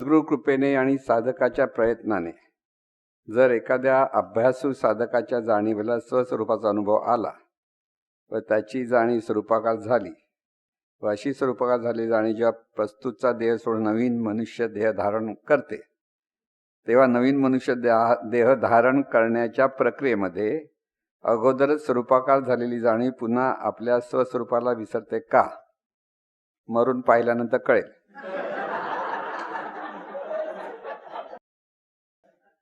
सद्गुरुकृपेने आणि साधकाच्या प्रयत्नाने जर एखाद्या अभ्यासू साधकाच्या जाणीवेला स्वस्वरूपाचा अनुभव आला व त्याची जाणीव स्वरूपाकार झाली व अशी स्वरूपाकार झाली जाणीव जेव्हा प्रस्तुतचा देह सोडून नवीन मनुष्य देह धारण करते तेव्हा नवीन मनुष्य देहा देह धारण करण्याच्या प्रक्रियेमध्ये अगोदरच स्वरूपाकार झालेली जाणीव पुन्हा आपल्या स्वस्वरूपाला विसरते का? मरून पाहिल्यानंतर कळेल.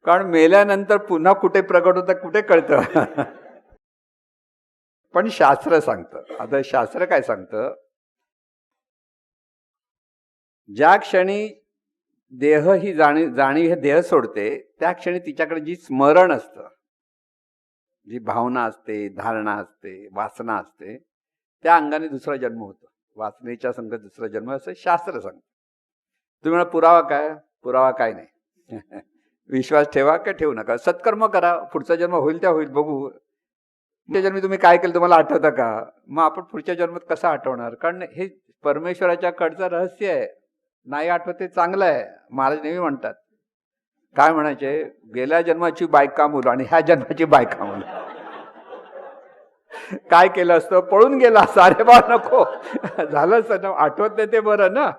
कारण मेल्यानंतर पुन्हा कुठे प्रगट होतं कुठे कळतं? पण शास्त्र सांगतं. आता शास्त्र काय सांगतं? ज्या क्षणी देह ही जाणीव जाणीव हे देह सोडते त्या क्षणी तिच्याकडे जी स्मरण असतं जी भावना असते धारणा असते वासना असते त्या अंगाने दुसरा जन्म होतो. वासनेच्या संघ दुसरा जन्म असं शास्त्र सांगतं. तुम्ही पुरावा काय? पुरावा काय नाही. विश्वास ठेवा का ठेवू नका? सत्कर्म करा. पुढचा जन्म होईल त्या होईल. बघू. त्या जन्मी तुम्ही काय केलं तुम्हाला आठवतं का? मग आपण पुढच्या जन्मात कसं आठवणार? कारण हे परमेश्वराच्या कडचं रहस्य आहे. नाही आठवत ते चांगलं आहे. महाराज नेहमी म्हणतात. काय म्हणायचे? गेल्या जन्माची बायका मुलं आणि ह्या जन्माची बायका मुलं. काय केलं असतं? पळून गेला. असता अरे बा नको. झालं असतं ना आठवत नाही ते बरं ना?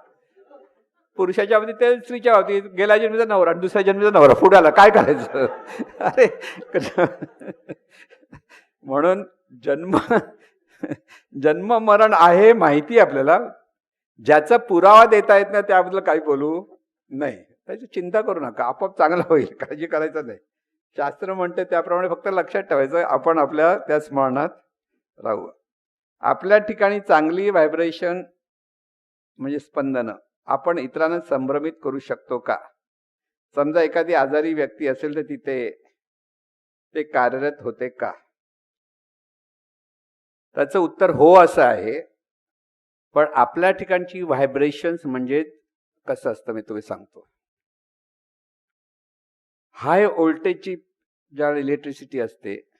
पुरुषाच्या बाबतीत ते स्त्रीच्या बाबतीत. गेल्या जन्मीचा नवरा आणि दुसऱ्या जन्मीचा नवरा. पुढाला काय करायचं? अरे म्हणून जन्म जन्म मरण आहे माहिती आपल्याला. ज्याचा पुरावा देता येत नाही त्याबद्दल काही बोलू नाही. त्याची चिंता करू नका. आपोआप चांगलं होईल. काळजी करायचं नाही. शास्त्र म्हणते त्याप्रमाणे फक्त लक्षात ठेवायचं. आपण आपल्या त्या स्मरणात राहू. आपल्या ठिकाणी चांगली व्हायब्रेशन म्हणजे स्पंदनं. आपण इतरांना संभ्रमित करू शकतो का? समजा एखादी आजारी व्यक्ती असेल तर तिथे ते कार्यरत होते का? त्याचं उत्तर हो असं आहे. पण आपल्या ठिकाणची व्हायब्रेशन्स म्हणजे कसं असतं मी तुम्ही सांगतो. हाय व्होल्टेजची ज्या इलेक्ट्रिसिटी असते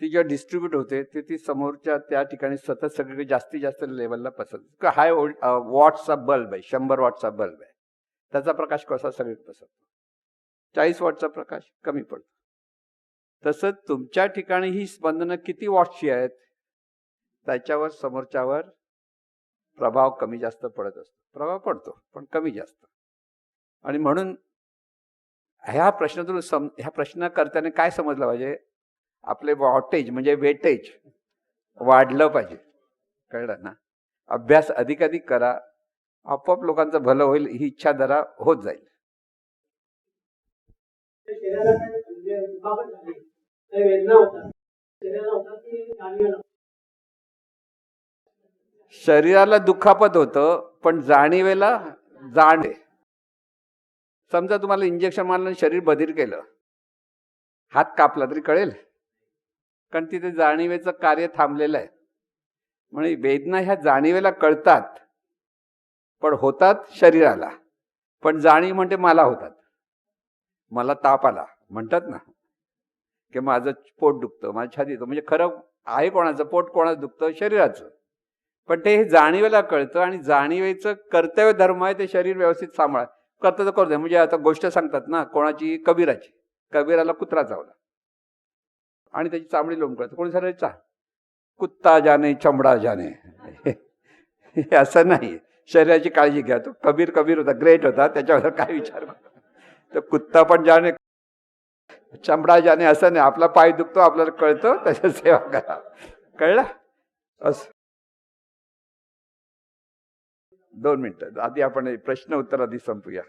ती जेव्हा डिस्ट्रीब्यूट होते ते ती समोरच्या त्या ठिकाणी सतत सगळीकडे जास्तीत जास्त लेवलला पसरते हाय ओल्ड वॉटचा बल्ब आहे शंभर वॉटचा बल्ब आहे. त्याचा प्रकाश कसा सगळीकडे पसरतो? चाळीस वॉटचा प्रकाश कमी पडतो. तसंच तुमच्या ठिकाणी ही स्पंदनं किती वॉटची आहेत? त्याच्यावर समोरच्यावर प्रभाव कमी जास्त पडत असतो. प्रभाव पडतो पण कमी जास्त. आणि म्हणून ह्या प्रश्नातून सम ह्या प्रश्न करताना काय समजलं पाहिजे? आपले वॉटेज म्हणजे वेटेज वाढलं पाहिजे. कळलं ना? अभ्यास अधिकाधिक करा. आपोआप लोकांचं भलं होईल ही इच्छा जरा होत जाईल. शरीराला दुखापत होतं पण जाणीवेला जाण आहे. समजा तुम्हाला इंजेक्शन मारलं शरीर बधीर केलं. हात कापला तरी कळेल. कारण तिथे जाणीवेचं कार्य थांबलेलं आहे. म्हणजे वेदना ह्या जाणीवेला कळतात पण होतात शरीराला. पण जाणीव म्हणते मला होतात. मला ताप आला. म्हणतात ना की माझं पोट दुखतं माझं छाती येतं म्हणजे खरं आहे कोणाचं पोट कोणाचं दुखतं? शरीराचं. पण ते हे जाणीवेला कळतं आणि जाणीवेचं कर्तव्य धर्म आहे ते शरीर व्यवस्थित सांभाळ. कर्तव्य करतोय म्हणजे आता गोष्ट सांगतात ना कोणाची कबीराची. कबीराला कुत्रा चावला. आणि त्याची चामडी लोंबकळते. कोणी चा कुत्ता जाने चमडा जाने. हे असं नाही. शरीराची काळजी घ्या. तो कबीर कबीर होता ग्रेट होता. त्याच्यावर काय विचार तर कुत्ता पण जाणे चमडा जाणे असं नाही. आपला पाय दुखतो आपल्याला कळतं त्याच्या सेवा करा. कळला? असं. दोन मिनिटं. आधी आपण प्रश्न उत्तर आधी संपूया.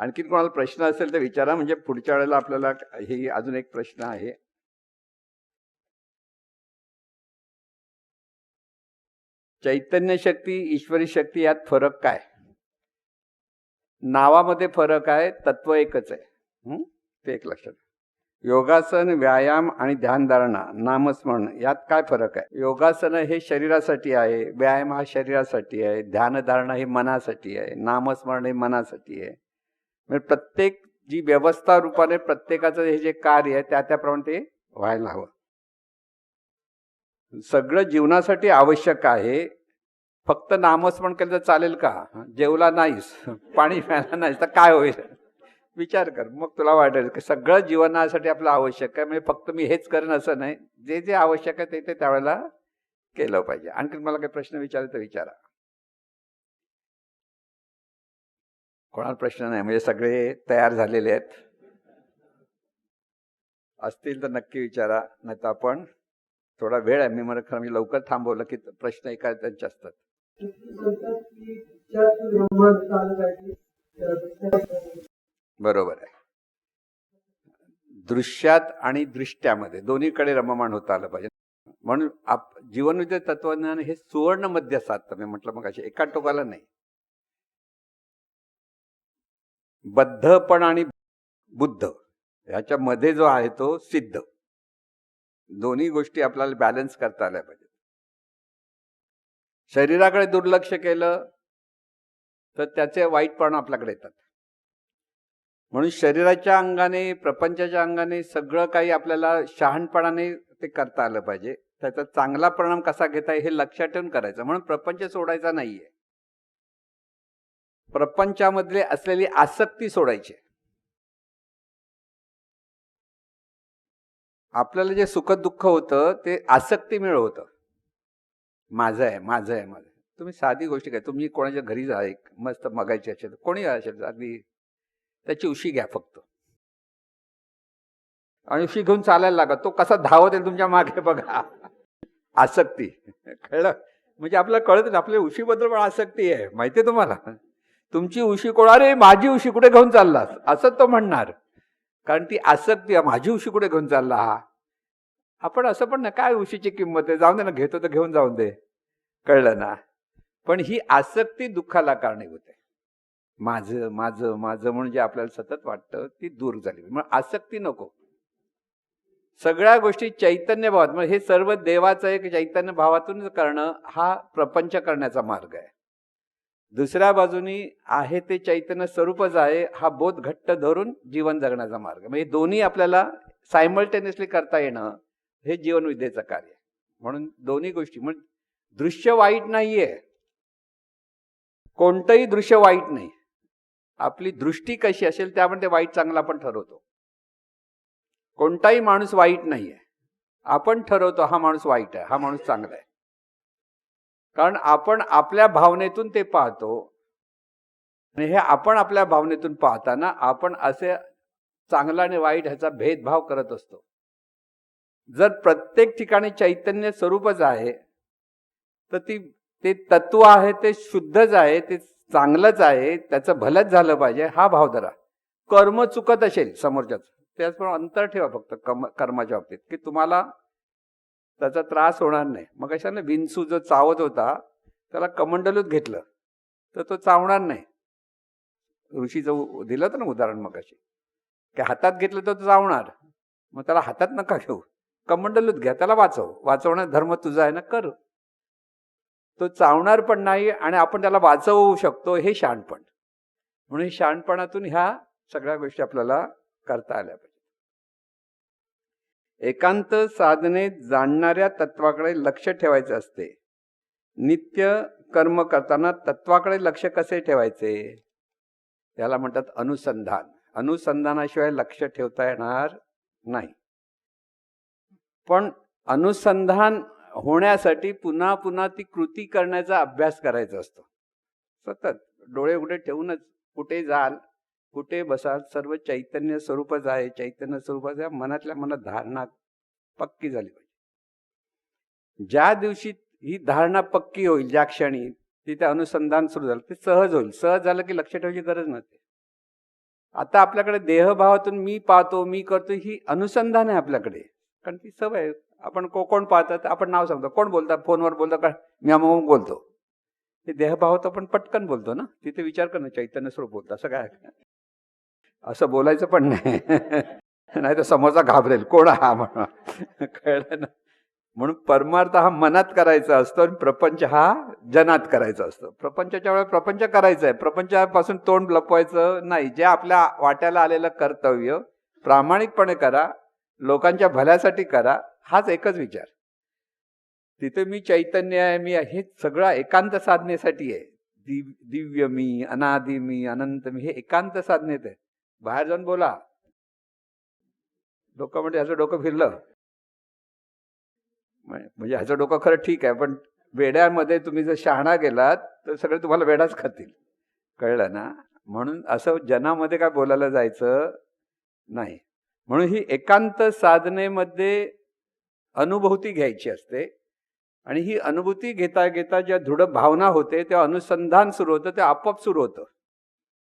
आणखीन कोणाला प्रश्न असेल तर विचारा म्हणजे पुढच्या वेळेला आपल्याला हे अजून एक प्रश्न आहे. चैतन्य शक्ती ईश्वरी शक्ती यात फरक काय? नावामध्ये फरक आहे तत्व एकच आहे. ते एक लक्षात योगासन व्यायाम आणि ध्यानधारणा नामस्मरण यात काय फरक आहे? योगासन हे शरीरासाठी आहे व्यायाम हा शरीरासाठी आहे ध्यानधारणा हे मनासाठी आहे नामस्मरण हे मनासाठी आहे. म्हणजे प्रत्येक जी व्यवस्था रूपाने प्रत्येकाचं हे जे कार्य आहे त्या त्याप्रमाणे ते व्हायला हवं. सगळं जीवनासाठी आवश्यक आहे. फक्त नामस्मरण केलं तर चालेल का? जेवला नाहीस पाणी प्यायला नाहीस तर काय होईल? विचार कर. मग तुला वाटेल की सगळं जीवनासाठी आपलं आवश्यक आहे. म्हणजे फक्त मी हेच करेन असं नाही. जे जे आवश्यक आहे ते ते त्यावेळेला केलं पाहिजे. आणखी मला काही प्रश्न विचारले तर विचारा. कोणाला प्रश्न नाही म्हणजे सगळे तयार झालेले आहेत. असतील तर नक्की विचारा नाही तर आपण थोडा वेळ आहे मी मला खरं मी लवकर थांबवलं की प्रश्न एका त्यांचे असतात. बरोबर आहे. दृश्यात आणि दृष्ट्यामध्ये दोन्हीकडे रममाण होता आलं पाहिजे. म्हणून आप जीवनविद्या तत्वज्ञान हे सुवर्ण मध्य साधतं मी म्हटलं मग असे एका टोकाला नाही. बद्धपण आणि बुद्ध याच्यामध्ये जो आहे तो सिद्ध. दोन्ही गोष्टी आपल्याला बॅलन्स करता आल्या पाहिजेत. शरीराकडे दुर्लक्ष केलं तर त्याचे वाईटपण आपल्याकडे येतात. म्हणून शरीराच्या अंगाने प्रपंचाच्या अंगाने सगळं काही आपल्याला शहाणपणाने ते करता आलं पाहिजे. त्याचा चांगला परिणाम कसा घेता हे लक्षात ठेवून करायचं. म्हणून प्रपंच सोडायचा नाहीये. प्रपंचामधले असलेली आसक्ती सोडायची आपल्याला जे सुख दुःख होतं ते आसक्ती होतं माझं आहे माझं आहे माझं तुम्ही साधी गोष्ट काय तुम्ही कोणाच्या घरी जा एक मस्त मगायची असेल कोणी असेल अगदी त्याची उशी घ्या फक्त. आणि उशी घेऊन चालायला लागा. तो कसा धावत आहे तुमच्या मागे बघा. आसक्ती. कळलं? म्हणजे आपल्याला कळत आपल्या उशीबद्दल पण आसक्ती आहे. माहिती आहे तुम्हाला? तुमची उशी कोण अरे माझी उशी कुठे घेऊन चाललास? असं तो म्हणणार. कारण ती आसक्ती माझी उशी कुठे घेऊन चालला हा? आपण असं पण ना काय उशीची किंमत आहे? जाऊन दे ना घेतो तर घेऊन जाऊन दे. कळलं ना? पण ही आसक्ती दुःखाला कारणीभूत आहे माझं माझं माझं म्हणून जे आपल्याला सतत वाटतं ती दूर झाली. मग आसक्ती नको. सगळ्या गोष्टी चैतन्य भावात म्हणजे हे सर्व देवाचं एक चैतन्य भावातून करणं हा प्रपंच करण्याचा मार्ग आहे. दुसऱ्या बाजूनी आहे ते चैतन्य स्वरूपच आहे हा बोध घट्ट धरून जीवन जगण्याचा मार्ग. म्हणजे दोन्ही आपल्याला सायमल्टेनियसली करता येणं हे जीवनविद्येचं कार्य. आहे. म्हणून दोन्ही गोष्टी म्हणजे दृश्य वाईट नाहीये. कोणतंही दृश्य वाईट नाही. आपली दृष्टी कशी असेल त्यामध्ये वाईट चांगला आपण ठरवतो. कोणताही माणूस वाईट नाहीये. आपण ठरवतो हा माणूस वाईट आहे हा माणूस चांगला आहे. कारण आपण आपल्या भावनेतून ते पाहतो. आणि हे आपण आपल्या भावनेतून पाहताना आपण असे चांगला आणि वाईट ह्याचा भेदभाव करत असतो. जर प्रत्येक ठिकाणी चैतन्य स्वरूपच आहे तर ती ते तत्व आहे ते शुद्धच आहे ते चांगलंच आहे त्याचं भलंच झालं पाहिजे हा भाव धरा. कर्म चुकत असेल समोरच्याच त्याचप्रमाणे अंतर ठेवा फक्त कर्म कर्माच्या बाबतीत की तुम्हाला त्याचा त्रास होणार नाही. मग अशाने विंचू जो चावत होता त्याला कमंडलूत घेतलं तर तो चावणार नाही. ऋषीचं दिलं होतं ना उदाहरण मग अशी की हातात घेतलं तर तो चावणार. मग त्याला हातात नका घेऊ. कमंडलूत घ्या त्याला वाचव. वाचवण्यात धर्म तुझा आहे ना कर. तो चावणार पण नाही आणि आपण त्याला वाचवू शकतो हे शहाणपण. म्हणून शहाणपणातून ह्या सगळ्या गोष्टी आपल्याला करता आल्या पाहिजे. एकांत साधनेत जाणणाऱ्या तत्वाकडे लक्ष ठेवायचे असते. नित्य कर्म करताना तत्वाकडे लक्ष कसे ठेवायचे? त्याला म्हणतात अनुसंधान. अनुसंधानाशिवाय लक्ष ठेवता येणार नाही. पण अनुसंधान होण्यासाठी पुन्हा पुन्हा ती कृती करण्याचा अभ्यास करायचा असतो. सतत डोळे उघडे ठेवूनच कुठे जाल कुठे बसाल सर्व चैतन्य स्वरूपच आहे. चैतन्य स्वरूपाचं आहे. मनातल्या मनात धारणा पक्की झाली पाहिजे. ज्या दिवशी ही धारणा पक्की होईल ज्या क्षणी तिथे अनुसंधान सुरू झालं ते सहज होईल. सहज झालं की लक्ष ठेवायची गरज नसते. आता आपल्याकडे देहभावातून मी पाहतो मी करतो ही अनुसंधान आहे आपल्याकडे. कारण ती सवय आपण को कोण पाहतात आपण नाव सांगतो. कोण बोलतात? फोनवर बोलतो का? मी अमुक बोलतो. ते देहभावात आपण पटकन बोलतो ना? तिथे विचार कर ना चैतन्य स्वरूप बोलतो. असं काय? असं बोलायचं पण नाही. नाही तर समोरचा घाबरेल कोण हा म्हणून? कळलं ना. म्हणून परमार्थ हा मनात करायचा असतो आणि प्रपंच हा जनात करायचा असतो. प्रपंचाच्या वेळेला प्रपंच करायचा आहे. प्रपंचापासून तोंड लपवायचं नाही. जे आपल्या वाट्याला आलेलं कर्तव्य प्रामाणिकपणे करा लोकांच्या भल्यासाठी करा हाच एकच विचार. तिथे मी चैतन्य आहे मी हे सगळं एकांत साधनेसाठी आहे. दिव्य मी अनादि मी अनंत मी हे एकांत साधनेत आहे. बाहेर जाऊन बोला. डोकं म्हणजे ह्याचं डोकं फिरलं. म्हणजे ह्याचं डोकं खरं ठीक आहे पण वेड्यामध्ये तुम्ही जर शहाणा गेलात तर सगळे तुम्हाला वेडाच खातील. कळलं ना? म्हणून असं जनामध्ये काय बोलायला जायचं? नाही. म्हणून ही एकांत साधनेमध्ये अनुभूती घ्यायची असते. आणि ही अनुभूती घेता घेता ज्या दृढ भावना होते तेव्हा अनुसंधान सुरू होतं ते आपोआप सुरू होतं.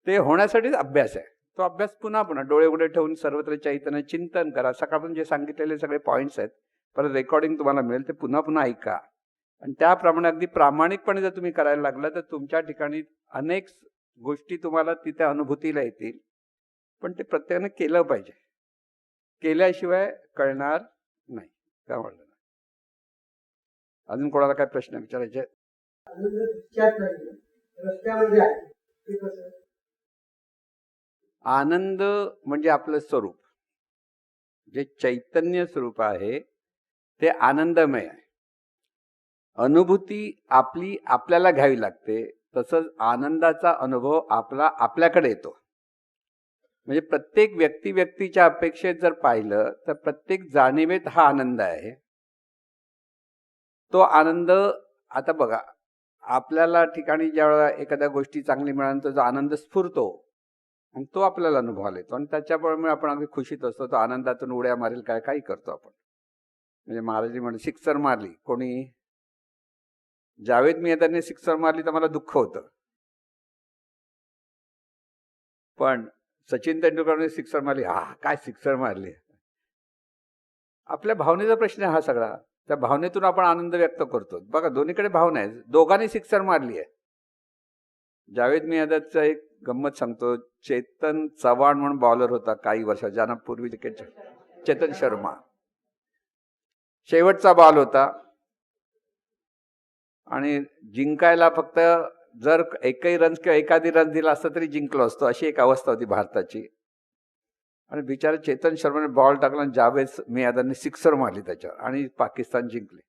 ते होण्यासाठीच अभ्यास आहे. तो अभ्यास पुन्हा पुन्हा डोळे उघडे ठेवून सर्वत्र चैतन्य चिंतन करा. सकाळपासून जे सांगितलेले सगळे पॉईंट्स आहेत परत रेकॉर्डिंग तुम्हाला मिळेल ते पुन्हा पुन्हा ऐका. आणि त्याप्रमाणे अगदी प्रामाणिकपणे जर तुम्ही करायला लागला तर तुमच्या ठिकाणी अनेक गोष्टी तुम्हाला तिथे अनुभूतीला येतील. पण ते प्रत्येकाने केलं पाहिजे. केल्याशिवाय कळणार नाही. काय म्हणलं अजून कोणाला काय प्रश्न विचारायचे आहेत? आनंद म्हणजे आपलं स्वरूप. जे चैतन्य स्वरूप आहे ते आनंदमय आहे. अनुभूती आपली आपल्याला घ्यावी लागते तसंच आनंदाचा अनुभव आपला आपल्याकडे येतो. म्हणजे प्रत्येक व्यक्ती व्यक्तीच्या अपेक्षेत जर पाहिलं तर प्रत्येक जाणीवेत हा आनंद आहे. तो आनंद आता बघा आपल्याला ठिकाणी ज्या वेळेला एखाद्या गोष्टी चांगली मिळाल्यानंतर जो आनंद स्फुरतो. आणि तो आपल्याला अनुभवाला येतो. आणि त्याच्यामुळे आपण अगदी खुशीत असतो. तो आनंदातून उड्या मारेल काय काही करतो आपण. म्हणजे महाराजी म्हणजे सिक्सर मारली. कोणी जावेद मियादांनी सिक्सर मारली तर मला दुःख होतं. पण सचिन तेंडुलकरने सिक्सर मारली. हा काय सिक्सर मारली? आपल्या भावनेचा प्रश्न आहे हा सगळा. त्या भावनेतून आपण आनंद व्यक्त करतो. बघा दोन्हीकडे भावना आहे दोघांनी सिक्सर मारली आहे. जावेद मियादाचा एक गंमत सांगतो चेतन चव्हाण म्हणून बॉलर होता काही वर्ष ज्यांना पूर्वी क्रिकेट चेतन शर्मा. शेवटचा बॉल होता. आणि जिंकायला फक्त जर एकही रन किंवा एखादी रन दिला असता तरी जिंकलो असतो अशी एक अवस्था होती भारताची. आणि बिचारा चेतन शर्माने बॉल टाकला आणि जावेद मियादांनी सिक्सर मारली त्याच्यावर आणि पाकिस्तान जिंकले.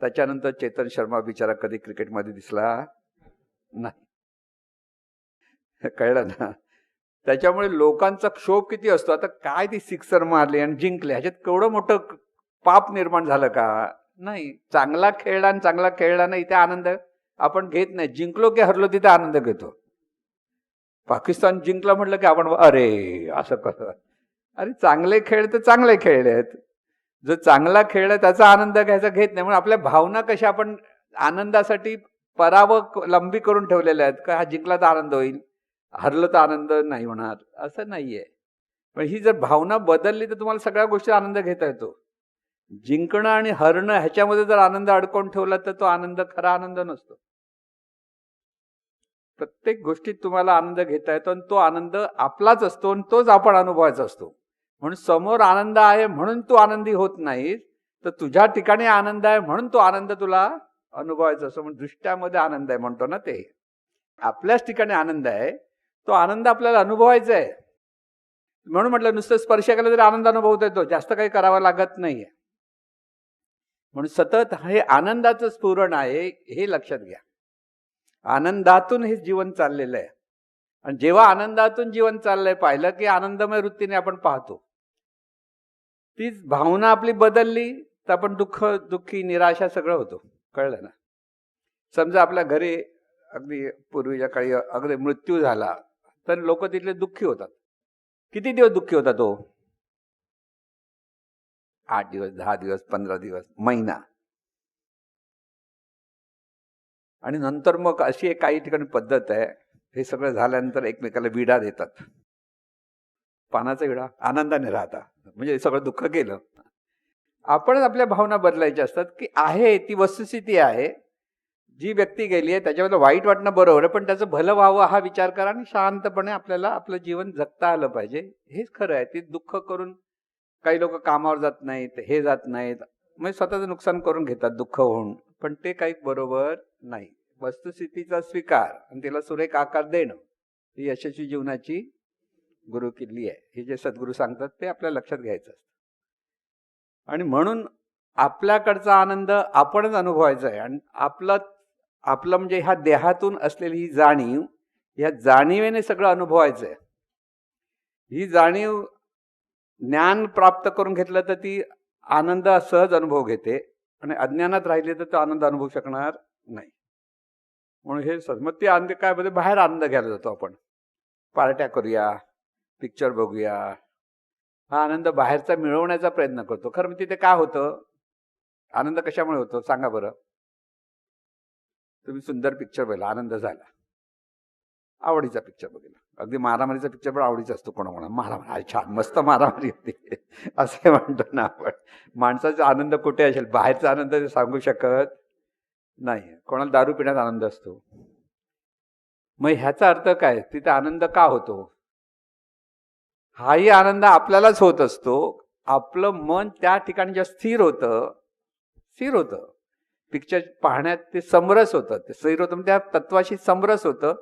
त्याच्यानंतर चेतन शर्मा बिचारा कधी क्रिकेटमध्ये दिसला नाही. कळलं ना? त्याच्यामुळे लोकांचा क्षोभ किती असतो? आता काय ती सिक्सर मारली आणि जिंकले? ह्याच्यात केवढं मोठं पाप निर्माण झालं का? नाही. चांगला खेळला आणि चांगला खेळला नाही इथे आनंद आपण घेत नाही. जिंकलो की हरलो तिथे आनंद घेतो. पाकिस्तान जिंकला म्हटलं की आपण अरे असं कसं? अरे चांगले खेळ तर चांगले खेळले आहेत. जो चांगला खेळ त्याचा आनंद घ्यायचा घेत नाही. म्हणून आपल्या भावना कशा आपण आनंदासाठी पराव लंबी करून ठेवलेल्या आहेत का हा जिंकला तर आनंद होईल? हरलं तर आनंद नाही होणार असं नाहीये. पण ही जर भावना बदलली तर तुम्हाला सगळ्या गोष्टी आनंद घेता येतो. जिंकणं आणि हरणं ह्याच्यामध्ये जर आनंद अडकवून ठेवला तर तो आनंद खरा आनंद नसतो. प्रत्येक गोष्टीत तुम्हाला आनंद घेता येतो आणि तो आनंद आपलाच असतो आणि तोच आपण अनुभवायचा असतो. म्हणून समोर आनंद आहे म्हणून तू आनंदी होत नाहीस तर तुझ्या ठिकाणी आनंद आहे म्हणून तो आनंद तुला अनुभवायचा असतो. म्हणून दृष्ट्यामध्ये आनंद आहे म्हणतो ना ते. आपल्याच ठिकाणी आनंद आहे तो आनंद आपल्याला अनुभवायचा आहे. म्हणून म्हटलं नुसतं स्पर्श केला तरी आनंद अनुभवता येतो. जास्त काही करावा लागत नाहीये. म्हणून सतत हे आनंदाचं स्फुरण आहे हे लक्षात घ्या. आनंदातून हे जीवन चाललेलं आहे. आणि जेव्हा आनंदातून जीवन चाललंय पाहिलं की आनंदमय वृत्तीने आपण पाहतो. तीच भावना आपली बदलली तर आपण दुःख दुःखी निराशा सगळं होतो. कळलं ना? समजा आपल्या घरी अगदी पूर्वीच्या काळी अगदी मृत्यू झाला तर लोक तिथले दुःखी होतात. किती दिवस दुःखी होता तो? आठ दिवस दहा दिवस पंधरा दिवस महिना. आणि नंतर मग अशी एक काही ठिकाणी पद्धत आहे हे सगळं झाल्यानंतर एकमेकाला विडा देतात. पानाचा विडा आनंदाने राहता. म्हणजे सगळं दुःख केलं. आपणच आपल्या भावना बदलायच्या असतात की आहे ती वस्तुस्थिती आहे. जी व्यक्ती गेली आहे त्याच्यामध्ये वाईट वाटणं बरोबर आहे पण त्याचं भलं व्हावं हा विचार करा आणि शांतपणे आपल्याला आपलं जीवन जगता आलं पाहिजे. हेच खरं आहे ती दुःख करून काही लोक कामावर जात नाहीत हे जात नाहीत म्हणजे स्वतःचं नुकसान करून घेतात दुःख होऊन पण ते काही बरोबर नाही. वस्तुस्थितीचा स्वीकार आणि तिला सुरेख आकार देणं ही यशस्वी जीवनाची गुरु किल्ली आहे. हे जे सद्गुरू सांगतात ते आपल्या लक्षात घ्यायचं असतं. आणि म्हणून आपल्याकडचा आनंद आपणच अनुभवायचा आहे आणि आपलं आपलं म्हणजे ह्या देहातून असलेली ही जाणीव ह्या जाणीवेने सगळं अनुभवायचं आहे ही जाणीव ज्ञान प्राप्त करून घेतलं तर ती आनंद सहज अनुभव घेते आणि अज्ञानात राहिले तर तो आनंद अनुभवू शकणार नाही. म्हणून हे मग ते आनंद काय म्हणजे बाहेर आनंद घ्यायला जातो आपण. पार्ट्या करूया पिक्चर बघूया. हा आनंद बाहेरचा मिळवण्याचा प्रयत्न करतो. खरं म्हणजे तिथे काय होतं? आनंद कशामुळे होतो? सांगा बरं. तुम्ही सुंदर पिक्चर बघितला आनंद झाला. आवडीचा पिक्चर बघितला. अगदी मारामारीचा पिक्चर पण आवडीचा असतो कोणा कोणा मारामारी छान मस्त मारामारी होती. असे म्हणतो ना आपण. माणसाचा आनंद कुठे असेल? बाहेरचा आनंद ते सांगू शकत नाही. कोणाला दारू पिण्यात आनंद असतो? मग ह्याचा अर्थ काय? तिथे आनंद का होतो? हाही आनंद आपल्यालाच होत असतो. आपलं मन त्या ठिकाणी जेव्हा स्थिर होतं स्थिर होतं. पिक्चर पाहण्यात ते समरस होतं. ते सैरोतम होतं त्या तत्वाशी समरस होतं.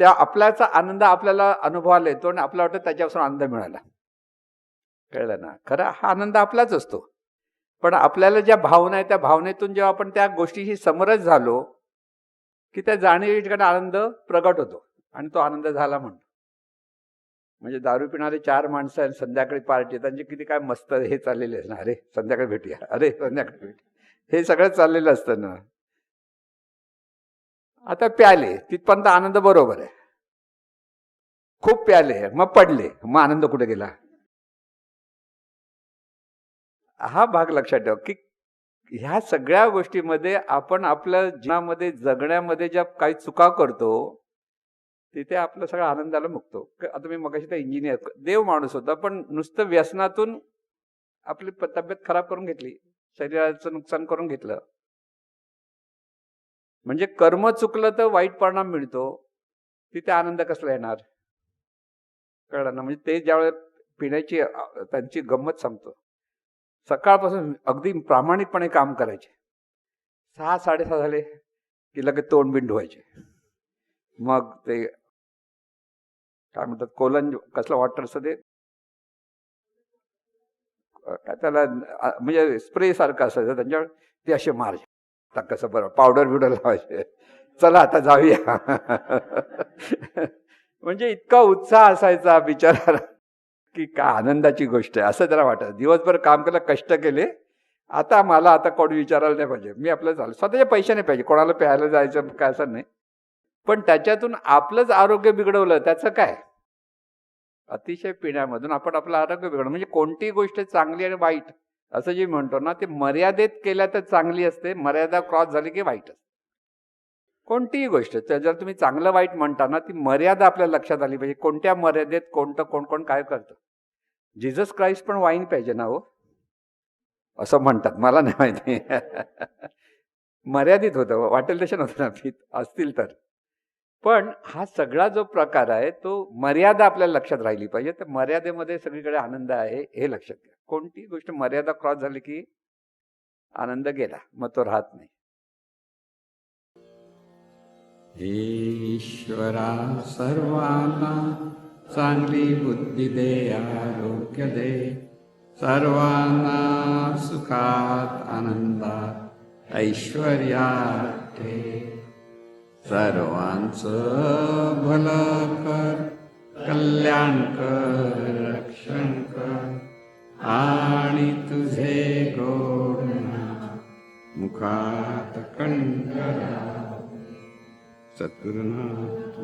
त्या आपल्याचा आनंद आपल्याला अनुभवाला येतो आणि आपल्याला वाटतं त्याच्यापासून आनंद मिळाला. कळलं ना? खरं हा आनंद आपलाच असतो. पण आपल्याला ज्या भावना आहे त्या भावनेतून जेव्हा आपण त्या गोष्टीशी समरस झालो की त्या जाणीव ठिकाणी आनंद प्रगट होतो आणि तो आनंद झाला म्हणतो म्हणजे दारू पिणारे चार माणसं आणि संध्याकाळी पार्टी त्यांचे किती काय मस्त हे चाललेले आहे ना अरे संध्याकाळी भेटूया. अरे संध्याकाळी भेटूया. हे सगळं चाललेलं असतं ना. आता प्याले तिथपर्यंत आनंद बरोबर आहे. खूप प्याले मग पडले मग आनंद कुठे गेला? हा भाग लक्षात ठेवा की ह्या सगळ्या गोष्टीमध्ये आपण आपल्या जीवनामध्ये जगण्यामध्ये ज्या काही चुका करतो तिथे आपलं सगळा आनंदाला मुक्तो आता मी मगाशी तर इंजिनियर देव माणूस होता पण नुसतं व्यसनातून आपली तब्येत खराब करून घेतली. शरीराचं नुकसान करून घेतलं. म्हणजे कर्म चुकलं तर वाईट परिणाम मिळतो. तिथे आनंद कसला येणार? कळलं ना? म्हणजे ते ज्यावेळेस पिण्याची त्यांची गंमत सांगतो. सकाळपासून अगदी प्रामाणिकपणे काम करायचे. सहा साडेसहा झाले की लगेच तोंड बिंड व्हायचे. मग ते काय म्हणतात कोलन कसलं वॉटर असतं ते? त्याला म्हणजे स्प्रे सारखं असायचं त्यांच्यावर. ते असे मारायचे आता कसं बरं पावडर बिवडर लावायचे. चला आता जाऊया. म्हणजे इतका उत्साह असायचा बिचारा की का आनंदाची गोष्ट आहे. असं त्याला वाटत. दिवसभर काम केलं कष्ट केले. आता मला आता कोणी विचारायला नाही पाहिजे. मी आपलं चालू स्वतःच्या पैशाने नाही पाहिजे. कोणाला प्यायला जायचं काय असं नाही. पण त्याच्यातून आपलंच आरोग्य बिघडवलं त्याचं काय? अतिशय पिण्यामधून आपण आपलं आरोग्य बिघडवलं म्हणजे कोणतीही गोष्ट चांगली आणि वाईट असं जे म्हणतो ना ते मर्यादेत केल्या तर चांगली असते मर्यादा क्रॉस झाली की वाईट असते. कोणतीही गोष्ट जर तुम्ही चांगलं वाईट म्हणता ना ती मर्यादा आपल्या लक्षात आली पाहिजे. कोणत्या मर्यादेत कोणतं कोण कोण काय करतं? जिजस क्राईस्ट पण वाईन पाहिजे ना हो? असं म्हणतात मला नाही माहिती. मर्यादित होतं वाटेल तसे नव्हतं ना पित असतील तर. पण हा सगळा जो प्रकार आहे तो मर्यादा आपल्याला लक्षात राहिली पाहिजे. तर मर्यादेमध्ये सगळीकडे आनंद आहे हे लक्षात घ्या. कोणती गोष्ट मर्यादा क्रॉस झाली की आनंद गेला मग तो राहत नाही. ईश्वरा सर्वांना चांगली बुद्धी दे आरोग्य दे. सर्वांना सुखात आनंदात ऐश्वर्यात सर्वांचं भलं कर कल्याण कर रक्षण कर. आणि तुझे गोड मुखात कंठ सद्गुरुनाथ